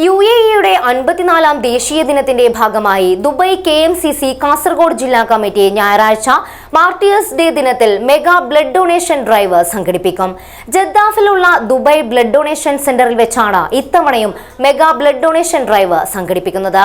U A ഇയുടെ അൻപത്തിനാലാം ദേശീയ ദിനത്തിന്റെ ഭാഗമായി Dubai K M C C Kasaragod ജില്ലാ കമ്മിറ്റി ഞായറാഴ്ച മാർട്ടിയേഴ്സ് ഡേ ദിനത്തിൽ മെഗാ ബ്ലഡ് ഡൊണേഷൻ ഡ്രൈവ് സംഘടിപ്പിക്കും. ജദ്ദാഫിലുള്ള ദുബായ് ബ്ലഡ് ഡൊണേഷൻ സെന്ററിൽ വെച്ചാണ് ഇത്തവണയും മെഗാ ബ്ലഡ് ഡൊണേഷൻ ഡ്രൈവ് സംഘടിപ്പിക്കുന്നത്.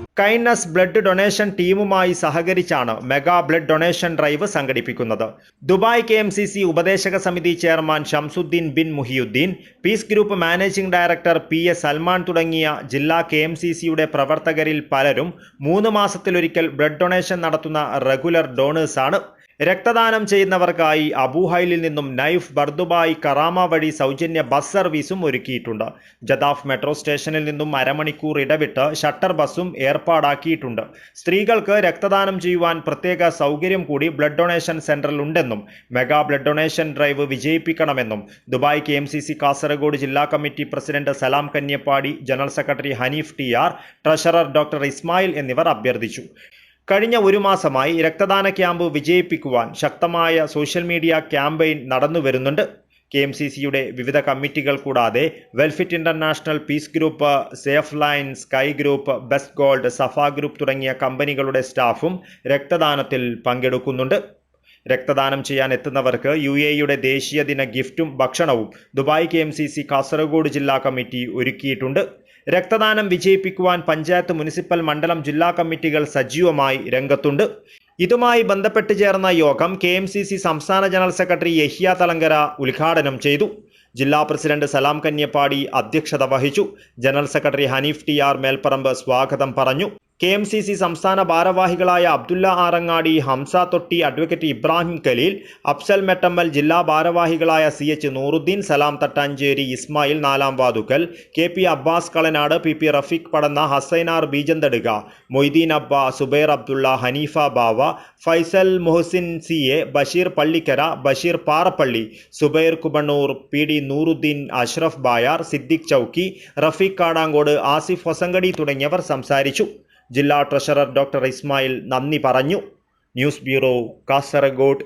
Kindness blood donation ടീമുമായി സഹകരിച്ചാണ് മെഗാ ബ്ലഡ് ഡൊണേഷൻ ഡ്രൈവ് സംഘടിപ്പിക്കുന്നത്. Dubai K M C C ഉപദേശക സമിതി chairman Shamsuddin Bin Muhiyuddin peace group managing director P S Salman തുടങ്ങിയ ജില്ലാ കെ എം സി സിയുടെ പ്രവർത്തകരിൽ പലരും മൂന്ന് മാസത്തിലൊരിക്കൽ ബ്ലഡ് ഡൊണേഷൻ നടത്തുന്ന റെഗുലർ ഡോണേഴ്സാണ് രക്തദാനം ചെയ്യുന്നവർക്കായി അബുഹൈലിൽ നിന്നും നൈഫ് ബർദുബായി കറാമ വഴി സൗജന്യ ബസ് സർവീസും ഒരുക്കിയിട്ടുണ്ട്. ജദാഫ് മെട്രോ സ്റ്റേഷനിൽ നിന്നും അരമണിക്കൂർ ഇടവിട്ട് ഷട്ടർ ബസ്സും ഏർപ്പാടാക്കിയിട്ടുണ്ട്. സ്ത്രീകൾക്ക് രക്തദാനം ചെയ്യുവാൻ പ്രത്യേക സൗകര്യം കൂടി ബ്ലഡ് ഡൊണേഷൻ സെന്ററിൽ ഉണ്ടെന്നും mega blood donation drive വിജയിപ്പിക്കണമെന്നും Dubai K M C C Kasaragod ജില്ലാ committee president Salam Kanyappadi general secretary Hanif T R treasurer doctor Ismail എന്നിവർ അഭ്യർത്ഥിച്ചു. കഴിഞ്ഞ ഒരു മാസമായി രക്തദാന ക്യാമ്പ് വിജയിപ്പിക്കുവാൻ ശക്തമായ സോഷ്യൽ മീഡിയ ക്യാമ്പയിൻ നടന്നു വരുന്നുണ്ട്. കെ എം സി സിയുടെ വിവിധ കമ്മിറ്റികൾ കൂടാതെ Welfit international peace group safe line sky group best gold Safa group തുടങ്ങിയ കമ്പനികളുടെ സ്റ്റാഫും രക്തദാനത്തിൽ പങ്കെടുക്കുന്നുണ്ട്. രക്തദാനം ചെയ്യാൻ എത്തുന്നവർക്ക് യു എയുടെ ദേശീയ ദിന ഗിഫ്റ്റും ഭക്ഷണവും Dubai K M C C Kasaragod ജില്ലാ കമ്മിറ്റി ഒരുക്കിയിട്ടുണ്ട്. രക്തദാനം വിജയിപ്പിക്കുവാൻ പഞ്ചായത്ത് മുനിസിപ്പൽ മണ്ഡലം ജില്ലാ കമ്മിറ്റികൾ സജീവമായി രംഗത്തുണ്ട്. ഇതുമായി ബന്ധപ്പെട്ട് ചേർന്ന യോഗം കെ എം സി സി സംസ്ഥാന ജനറൽ സെക്രട്ടറി യഹിയ തലങ്കര ഉദ്ഘാടനം ചെയ്തു. ജില്ലാ പ്രസിഡന്റ് സലാം കന്യപ്പാടി അധ്യക്ഷത വഹിച്ചു. General secretary Hanif T R Melparamba സ്വാഗതം പറഞ്ഞു. കെ എം സി സി സംസ്ഥാന ഭാരവാഹികളായ അബ്ദുല്ല ആറങ്ങാടി ഹംസ തൊട്ടി അഡ്വക്കേറ്റ് ഇബ്രാഹിം ഖലീൽ അഫ്സൽ മെട്ടമ്മൽ ജില്ലാ ഭാരവാഹികളായ C H Nooruddin Salam Thattancheri Ismail Nalam Vathukkal K P Abbas Kalanad P P Rafeeq Padanna Hasainar Beejanthadukka Moideen Abba Zubair Abdulla Haneefa Bava Faisal Muhsin C A Basheer Pallikkara Basheer Parappally Zubair Kubanoor P D Nooruddin Ashraf Bayar Siddique Chowki Rafeeq Kadankode Asif Hosangadi തുടങ്ങിയവർ സംസാരിച്ചു. ജില്ലാ treasurer doctor Ismail നന്ദി പറഞ്ഞു. News bureau Kasaragod.